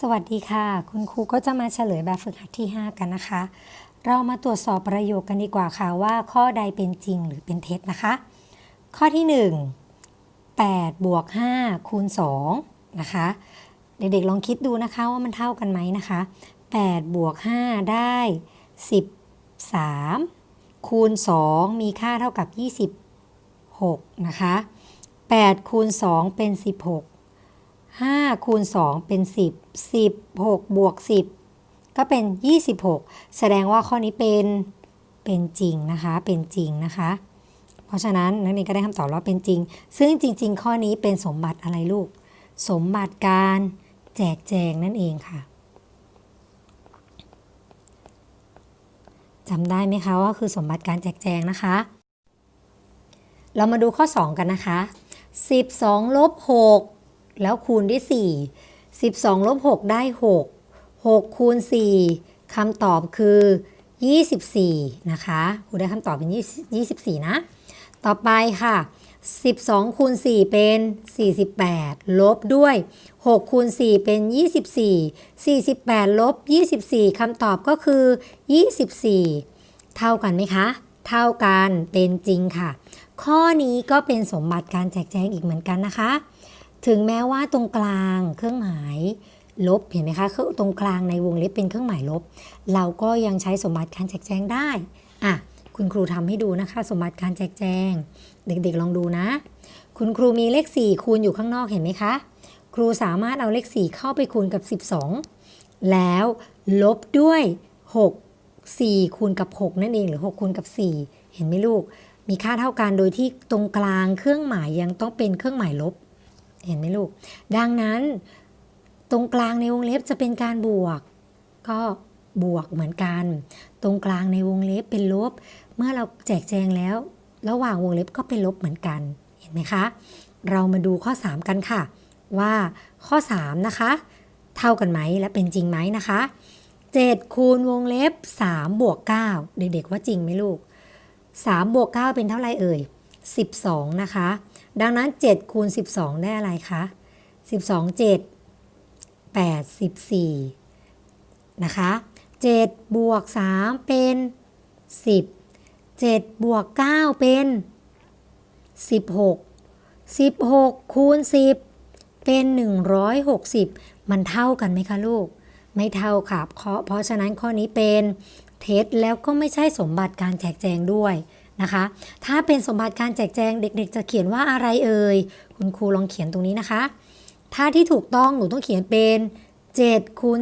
สวัสดีค่ะ คุณครูก็จะมาเฉลยแบบฝึกหัดที่ 5 กันนะคะ เรามาตรวจสอบประโยคกันดีกว่าค่ะว่าข้อใดเป็นจริงหรือเป็นเท็จนะคะ ข้อที่ 1 8บวก5คูณ2นะคะ เด็กๆลองคิดดูนะคะว่ามันเท่ากันไหมนะคะ8บวก5ได้ 13 คูณ 2 มีค่าเท่ากับ 26 นะคะ8คูณ2เป็น 16 5 คูณ 2 เป็น 10 16 บวก 10 ก็เป็น 26 แสดงว่าข้อนี้เป็นเป็นจริงนะคะ เป็นจริงนะคะ เพราะฉะนั้นนักเรียนก็ได้คำตอบว่าเป็นจริง ซึ่งจริง ๆ ข้อนี้เป็นสมบัติอะไรลูก สมบัติการแจกแจงนั่นเองค่ะจำได้ไหมคะว่าคือสมบัติการแจกแจงนะคะ เรามาดูข้อ 2 กันนะคะ 12ลบ6 แล้วคูณด้วย 4 12ลบ6ได้ 6 6 คูณ 4คำตอบคือ 24 นะคะครูได้คำตอบเป็น20 24 นะ ต่อไปค่ะ 12 คูณ 4 เป็น 48 ลบด้วย 6 คูณ 4 เป็น 24 48 ลบ 24 คำตอบก็คือ 24 เท่ากันไหมคะ เท่ากันเป็นจริงค่ะ ข้อนี้ก็เป็นสมบัติการแจกแจงอีกเหมือนกันนะคะ ถึงแม้ว่าตรงกลางเครื่องหมายลบเห็นไหมคะคือตรงกลางในวงเล็บเป็นเครื่องหมายลบ เราก็ยังใช้สมบัติการแจกแจงได้อะคุณครูทำให้ดูนะคะ สมบัติการแจกแจง เด็กๆลองดูนะ คุณครูมีเลข 4 คูณอยู่ข้างนอกเห็นไหมคะ ครูสามารถเอาเลข 4 เข้าไปคูณกับ 12 แล้วลบด้วย 6 4 คูณกับ 6 นั่นเองหรือ 6 คูณกับ 4 เห็นไหมลูก มีค่าเท่ากันโดยที่ตรงกลางเครื่องหมายยังต้องเป็นเครื่องหมายลบ เห็นไหมลูก ดังนั้นตรงกลางในวงเล็บจะเป็นการบวก ก็บวกเหมือนกัน ตรงกลางในวงเล็บเป็นลบ เมื่อเราแจกแจงแล้ว ระหว่างวงเล็บก็เป็นลบเหมือนกัน เห็นไหมคะ เรามาดูข้อ 3 กันค่ะ ว่าข้อ 3 นะคะ เท่ากันไหมและเป็นจริงไหมนะคะ 7 คูณวงเล็บ 3 บวก 9 เด็กๆว่าจริงไหมลูก 3 บวก 9 เป็นเท่าไหร่เอ่ย 12 นะคะ ดังนั้น 7 คูณ 12 ได้อะไรคะ 12 7 84 นะคะ 7 บวก 3 เป็น 10 7 บวก 9 เป็น 16 16 คูณ 10 เป็น 160 มันเท่ากันไหมคะลูก ไม่เท่าค่ะเพราะเพราะฉะนั้นข้อนี้เป็นเท็จแล้วก็ไม่ใช่สมบัติการแจกแจงด้วย นะคะ ถ้าเป็นสมบัติการแจกแจงเด็ก ๆ จะเขียนว่าอะไรเอ่ย คุณครูลองเขียนตรงนี้นะคะ ถ้าที่ถูกต้องหนูต้องเขียนเป็น7คูณ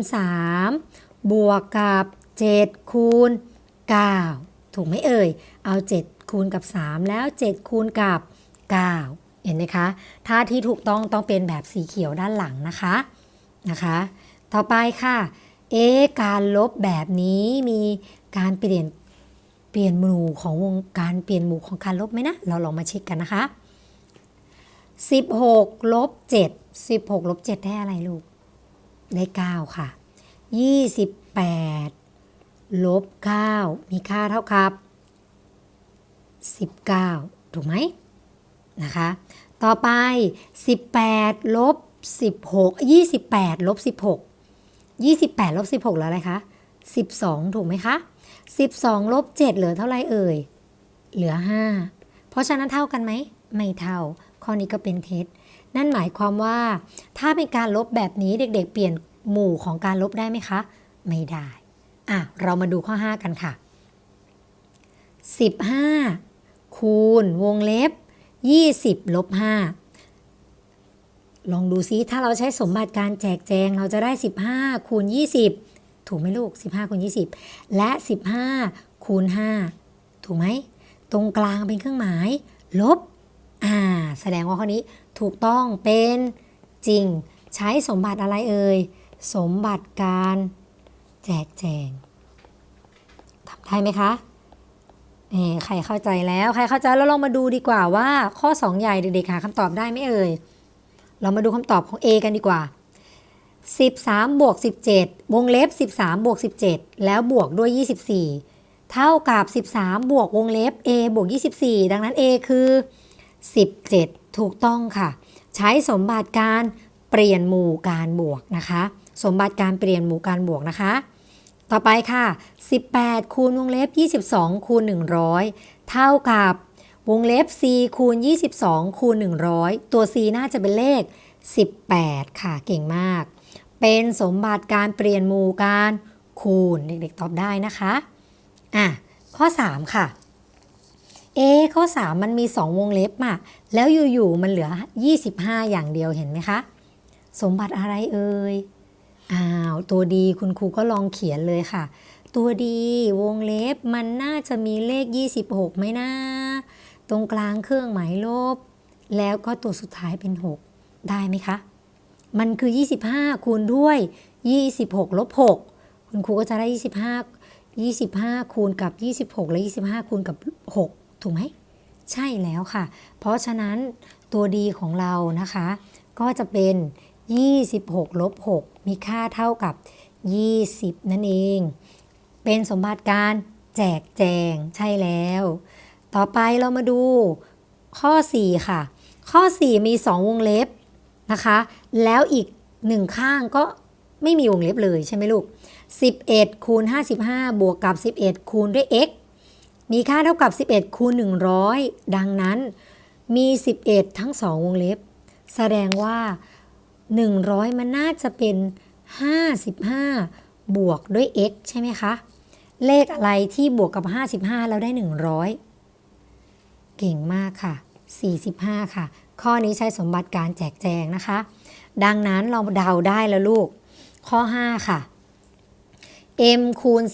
3บวกกับ7คูณ9ถูกไหมเอ่ย เอา 7 คูณกับ 3 แล้ว 7 คูณกับ 9 เห็นไหมคะ ถ้าที่ถูกต้องต้องเป็นแบบสีเขียวด้านหลังนะคะนะคะ ต่อไปค่ะ เอการลบแบบนี้มีการเปลี่ยน เปลี่ยนหมู่ของวงการเปลี่ยนหมู่ของการลบไหมนะ เราลองมาเช็คกันนะคะ 16ลบ7 16ลบ7ได้อะไรลูก ได้ 9 ค่ะ 28ลบ9มีค่าเท่ากับ 19 ถูกไหมนะคะ ต่อไป 18ลบ16 28ลบ16 28ลบ16แล้วอะไรคะ 12 ถูกไหมคะ 12ลบ7เหลือเท่าไรเอ่ย เหลือ 5 เพราะฉะนั้นเท่ากันไหม ไม่เท่า ข้อนี้ก็เป็นเท็จ นั่นหมายความว่า ถ้าเป็นการลบแบบนี้เด็กๆ เปลี่ยนหมู่ของการลบได้ไหมคะ ไม่ได้ อะ เรามาดูข้อ 5 กันค่ะ 15 คูณวงเล็บ 20ลบ5ลองดูซิ ถ้าเราใช้สมบัติการแจกแจง เราจะได้ 15 คูณ 20 ถูกไหมลูก 15คูณ20 และ 15คูณ5ถูกไหม ตรงกลางเป็นเครื่องหมาย ลบ อ่า แสดงว่าข้อนี้ถูกต้องเป็นจริง ใช้สมบัติอะไรเอ่ย สมบัติการแจกแจงทำได้ไหมคะเอ่ใครเข้าใจแล้ว ใครเข้าใจแล้วลองมาดูดีกว่าว่า ข้อ 2 ใหญ่เด็กๆหาคำตอบได้ไหมเอ่ย เรามาดูคำตอบของ A กันดีกว่า 13บวก17 วงเล็บ 13บวก17 แล้วบวกด้วย 24 เท่ากับ 13 บวกวงเล็บ A บวก 24 ดังนั้น A คือ 17 ถูกต้องค่ะ ใช้สมบัติการเปลี่ยนหมู่การบวกนะคะ สมบัติการเปลี่ยนหมู่การบวกนะคะ ต่อไปค่ะ 18 คูณวงเล็บ 22 คูณ 100 เท่ากับวงเล็บ c คูณ 22 คูณ 100 ตัว c น่าจะเป็นเลข 18 ค่ะ เก่งมาก เป็นสมบัติการเปลี่ยนหมู่การคูณ เด็กๆตอบได้นะคะอะข้อ 3 ค่ะ เอข้อ 3 มันมี 2 วงเล็บมาแล้วอยู่ๆมันเหลือ 25 อย่างเดียวเห็นไหมคะ สมบัติอะไรเอ่ยอ้าวตัวดีคุณครูก็ลองเขียนเลยค่ะ ตัวดีวงเล็บมันน่าจะมีเลข 26ไหมนะตรงกลางเครื่องหมายลบ แล้วก็ตัวสุดท้ายเป็น 6 ได้ไหมคะ มันคือ 25 คูณด้วย 26 ลบ 6 คุณครูก็จะได้ 25 25 คูณกับ 26 และ 25 คูณกับ 6 ถูกไหม ใช่แล้วค่ะ เพราะฉะนั้นตัวดีของเรานะคะ ก็จะเป็น 26 ลบ 6 มีค่าเท่ากับ 20 นั่นเอง เป็นสมบัติการแจกแจงใช่แล้ว ต่อไปเรามาดูข้อ 4 ค่ะ ข้อ 4 มี 2 วงเล็บนะคะ แล้วอีกหนึ่งข้างก็ไม่มีวงเล็บเลยใช่ไหมลูก 11คูณ55 บวกกับ 11 คูณด้วย x มีค่าเท่ากับ 11คูณ100 ดังนั้นมี 11 ทั้ง 2 วงเล็บ แสดงว่า 100 มันน่าจะเป็น 55 บวกด้วย x ใช่ไหมคะ เลขอะไรที่บวกกับ 55 แล้วได้ 100 เก่งมากค่ะ 45 ค่ะ ข้อนี้ใช้สมบัติการแจกแจงนะคะ ดังนั้นเราเดาได้แล้วลูก ข้อ 5 ค่ะ m คูณ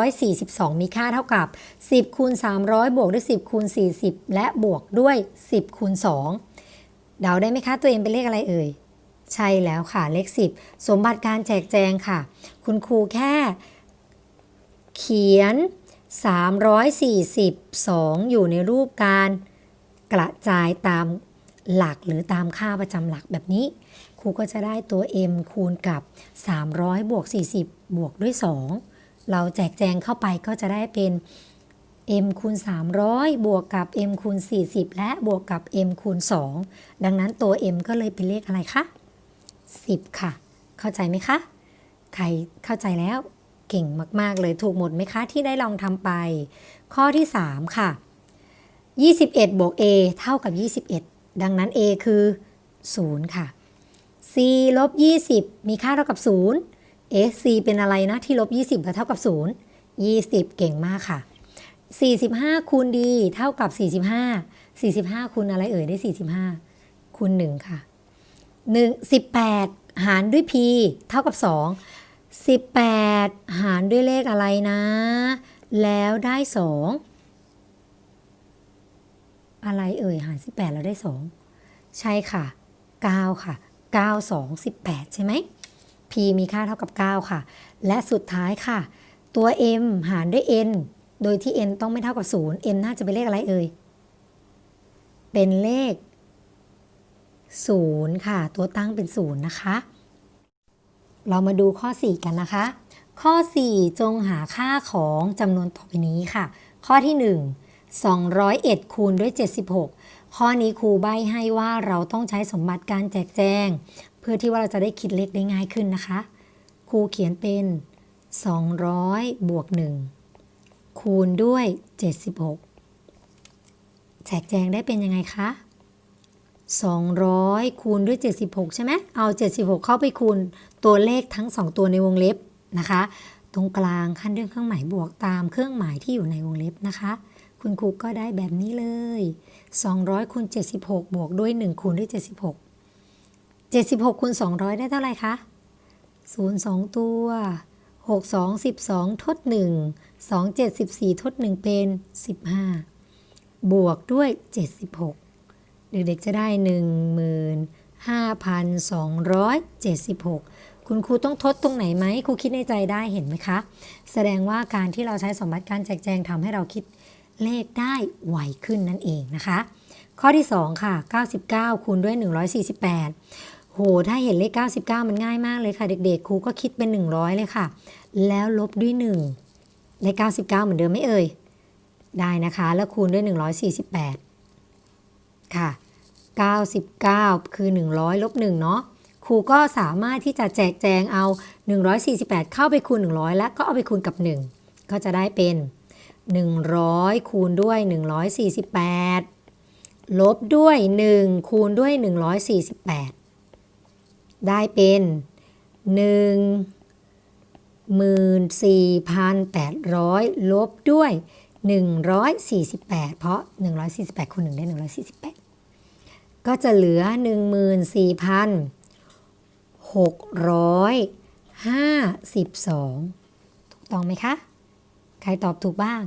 342 มีค่าเท่ากับ 10 คูณ 300 บวกด้วย 10 คูณ 40 และบวกด้วย 10 คูณ 2 เดาได้ไหมคะ ตัว m เป็นเลขอะไรเอ่ย ใช่แล้วค่ะ เลข 10 สมบัติการแจกแจงค่ะ คุณครูแค่ เขียน 342 อยู่ในรูปการกระจายตาม หลักหรือตามค่าประจำหลักแบบนี้ ครูก็จะได้ตัว m คูณกับ 300 บวก 40 บวกด้วย 2 เราแจกแจงเข้าไปก็จะได้เป็น m คูณ 300 บวกกับ m คูณ 40 และบวกกับ m คูณ 2 ดังนั้นตัว m ก็เลยเป็นเลขอะไรคะ 10 ค่ะ เข้าใจไหมคะ ใครเข้าใจแล้วเก่งมาก ๆ เลยถูกหมดไหมคะ ที่ได้ลองทำไป ข้อที่ 3 ค่ะ 21 บวก a เท่ากับ 21 ดังนั้น a คือ 0 ค่ะ c ลบ20 มีค่าเท่ากับ 0 เอ๊ะ c เป็นอะไรนะที่ลบ20แล้วเท่ากับ 0 20 เก่งมากค่ะ 45 คูณ d เท่ากับ 45 45 คูณอะไรเอ่ยได้ 45 คูณ 1 ค่ะ 1 18 หารด้วย p เท่ากับ 2 18 หารด้วยเลขอะไรนะ แล้วได้ 2 อะไรเอ่ยหาร 18แล้วได้ 2 ใช่ค่ะ 9 ค่ะ 9 2 18 ใช่ไหม p มีค่าเท่ากับ 9 ค่ะ และสุดท้ายค่ะ ตัว m หารด้วย n โดยที่ n ต้องไม่เท่ากับ 0 m น่าจะเป็นเลขอะไรเอ่ย เป็นเลข 0 ค่ะ ตัวตั้งเป็น 0 นะคะ เรามาดูข้อ 4 กันนะคะ ข้อ 4 จงหาค่าของจำนวนต่อไปนี้ค่ะ ข้อที่ 1 201 คูณด้วย 76 ข้อนี้ครูใบ้ให้ว่าเราต้องใช้สมบัติการแจกแจง เพื่อที่ว่าเราจะได้คิดเลขได้ง่ายขึ้นนะคะ ครูเขียนเป็น 200 บวก 1 คูณด้วย 76 แจกแจงได้เป็นยังไงคะ 200 คูณด้วย 76 ใช่ไหมเอา 76 เข้าไปคูณตัวเลขทั้ง 2 ตัวในวงเล็บนะคะ ตรงกลางขั้นด้วยเครื่องหมายบวกตามเครื่องหมายที่อยู่ในวงเล็บนะคะ คุณครูก็ได้แบบนี้เลย 200คูณ76 บวกด้วย 1 คูณด้วย 76 76คูณ200 ได้เท่าไหร่คะ0 2 ตัว 6 2 12 ทด 1 2 7 14 ทด 1 เป็น 15 บวกด้วย 76 เด็กๆจะได้ 15,276คุณครูต้องทดตรงไหนไหมครูคิดในใจได้เห็นไหมคะ แสดงว่าการที่เราใช้สมบัติการแจกแจงทำให้เราคิด เลขได้ไวขึ้นนั่นเองนะคะ ข้อที่ 2 ค่ะ 99 คูณด้วย 148 โห ถ้าเห็นเลข 99 มันง่ายมากเลยค่ะ เด็กๆ ครูก็คิดเป็น 100 เลยค่ะ แล้วลบด้วย 1 ได้ 99 เหมือนเดิมไหมเอ่ย ได้นะคะ แล้วคูณด้วย 148 ค่ะ 99 คือ 100 ลบ1เนาะครูก็สามารถที่จะแจกแจงเอา 148 เข้าไปคูณ 100 แล้วก็เอาไปคูณกับ 1 ก็จะได้เป็น 100 คูณด้วย 148 ลบด้วย 1 คูณด้วย 148 ได้เป็น14,800 ลบด้วย 148 เพราะ 148คูณ1ได้ 148 ก็จะเหลือ 14,652 ถูกต้องไหมคะ ใครตอบถูกบ้าง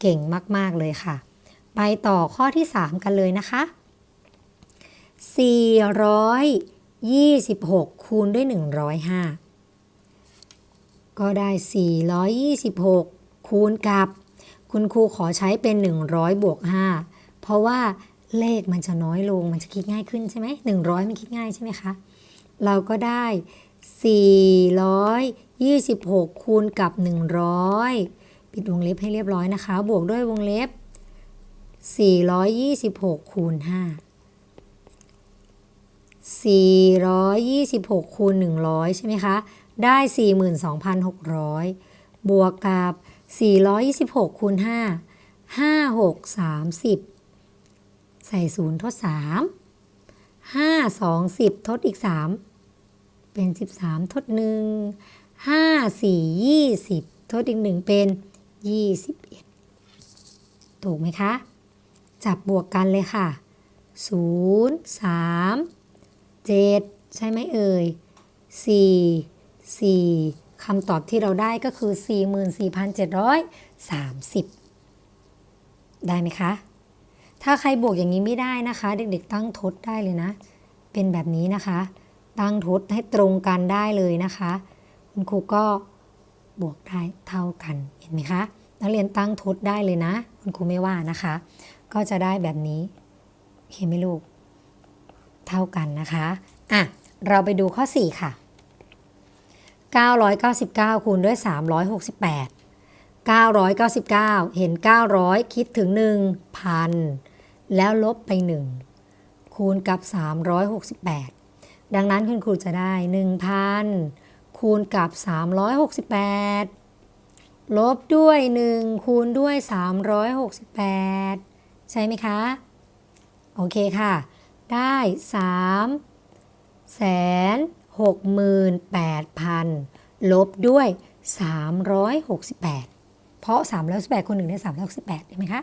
เก่งมาก ๆ เลยค่ะ ไปต่อข้อที่ 3 กันเลยนะคะ 426 คูณด้วย 105 ก็ได้ 426 คูณกับ คุณครูขอใช้เป็น 100 บวก 5 เพราะว่าเลขมันจะน้อยลง มันจะคิดง่ายขึ้นใช่ไหม100มันคิดง่ายใช่ไหมคะ เราก็ได้ 426 คูณกับ 100 ปิดวงเล็บให้เรียบร้อยนะคะ บวกด้วยวงเล็บ 426 คูณ 5 426 คูณ 100 ใช่ไหมคะ ได้ 42,600 บวกกับ 426 คูณ 5 5 6 30 ใส่ 0 ทด 3 5 2 10 ทดอีก 3 เป็น 13 ทด 1 5 4 20 ทดอีก 1 เป็น 21 ถูกไหมคะ จับบวกกันเลยค่ะ 0 3 7 ใช่ไหมเอ่ย 4 4คำตอบที่เราได้ก็คือ 44,730 ได้ไหมคะ ถ้าใครบวกอย่างนี้ไม่ได้นะคะ เด็กๆตั้งทดได้เลยนะ เป็นแบบนี้นะคะ ตั้งทดให้ตรงกันได้เลยนะคะ คุณครูก็ บวกได้เท่ากันเห็นไหมคะ นักเรียนตั้งทดได้เลยนะ คุณครูไม่ว่านะคะ ก็จะได้แบบนี้เห็นไหมลูก เท่ากันนะคะอะเราไปดูข้อ 4 ค่ะ 999 คูณด้วย 368 999 เห็น 900 คิดถึง 1,000 แล้วลบไป 1 คูณกับ 368 ดังนั้นคุณครูจะได้ 1,000 คูณกับ 368 ลบด้วย 1 คูณด้วย 368 ใช่ไหมคะ โอเคค่ะ ได้3แสน68,000ลบด้วย 368 เพราะ 368คนหนึ่งได้ 368ได้ไหมคะ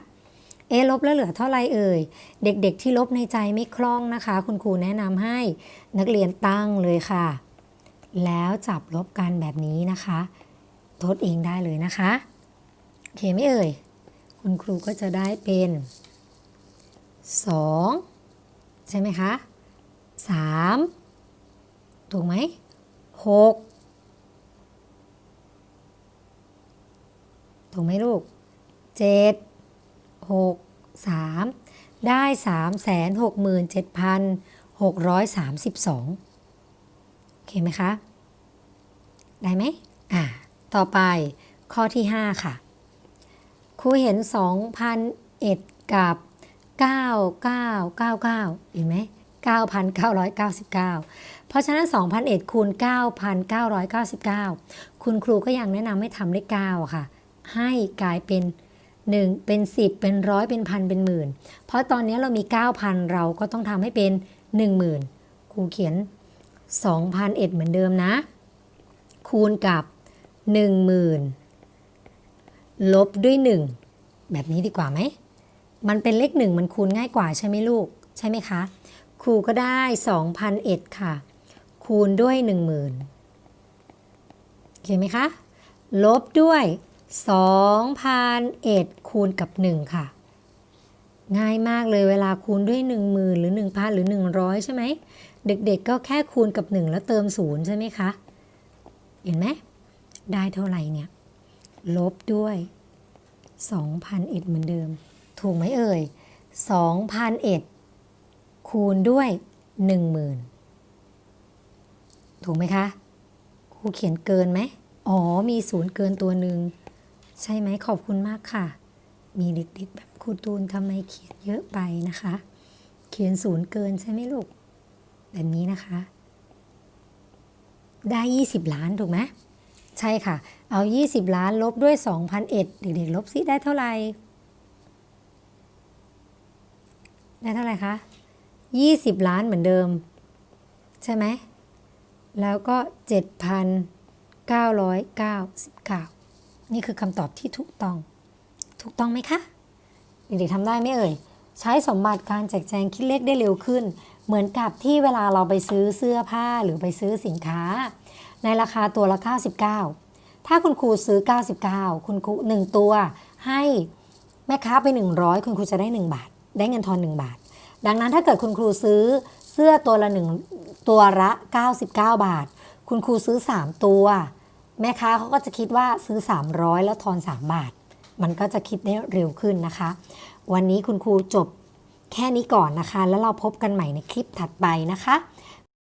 เอลบแล้วเหลือเท่าไรเอ่ย เด็กๆที่ลบในใจไม่คล่องนะคะ คุณครูแนะนำให้นักเรียนตั้งเลยค่ะ แล้วจับลบกันแบบนี้นะคะ ทดเองได้เลยนะคะ โอเคไหมเอ่ย คุณครูก็จะได้เป็น 2 ใช่ไหมคะ 3 ถูกไหม 6 ถูกไหมลูก 7 6 3 ได้ 3 6 7 632 โอเคไหมคะ ได้ไหมอ่าต่อไปข้อที่ 5 ค่ะครูเห็น 2,001 กับ 9999 เห็นไหม 9,999 เพราะฉะนั้น 2,001คูณ 9,999 คุณครูก็ยังแนะนำให้ทำเลข9ค่ะ ให้กลายเป็น 1 เป็น 10 เป็นร้อยเป็นพันเป็นหมื่น เพราะตอนนี้เรามี 9,000 เราก็ต้องทำให้เป็น 10,000 ครูเขียน 2,001 เหมือนเดิมนะ คูณกับ 10,000 ลบด้วย 1 แบบนี้ดีกว่าไหม มันเป็นเลข 1 มันคูณง่ายกว่าใช่ไหมลูก ใช่ไหมคะ ครูก็ได้2,001ค่ะ คูณด้วย 10,000 โอเคไหมคะ ลบด้วย2,001คูณกับ 1 ค่ะ ง่ายมากเลยเวลาคูณด้วย 10,000 หรือ 1,000 หรือ 100 ใช่ไหม เด็กๆก็แค่คูณกับ 1 แล้วเติม 0 ใช่ไหมคะ เห็นไหมได้เท่าไหร่เนี่ย ลบด้วย 2,001เหมือนเดิม ถูกไหมเอ่ย2,001คูณด้วย 10,000 ถูกไหมคะครูเขียนเกินไหมอ๋อ มีศูนย์เกินตัวหนึ่ง ใช่ไหมขอบคุณมากค่ะ มีเด็กๆแบบครูตูนทำไมเขียนเยอะไปนะคะ เขียนศูนย์เกินใช่ไหมลูก แบบนี้นะคะ ได้ 20 ล้านถูกไหมใช่ค่ะ เอา 20 ล้านลบด้วย 2,001 เด็กๆลบซิได้เท่าไหร่ ได้เท่าไหร่คะ 20 ล้านเหมือนเดิม ใช่ไหม แล้วก็ 7,999 นี่คือคำตอบที่ถูกต้อง ถูกต้องไหมคะ เด็กๆทำได้ไหมเอ่ย ใช้สมบัติการแจกแจงคิดเลขได้เร็วขึ้น เหมือนกับที่เวลาเราไปซื้อเสื้อผ้าหรือไปซื้อสินค้า ในราคาตัวละ 99 ถ้าคุณครูซื้อ 99 คุณครู1ตัวให้แม่ค้าไป 100 คุณครูจะได้ 1 บาท ได้เงินทอน 1 บาท ดังนั้นถ้าเกิดคุณครูซื้อเสื้อตัวละหนึ่งตัวละ 99 บาท คุณครูซื้อ 3 ตัว แม่ค้าเขาก็จะคิดว่าซื้อ 300 แล้วทอน 3 บาท มันก็จะคิดได้เร็วขึ้นนะคะ วันนี้คุณครูจบ แค่นี้ก่อนนะคะ แล้วเราพบกันใหม่ในคลิปถัดไปนะคะ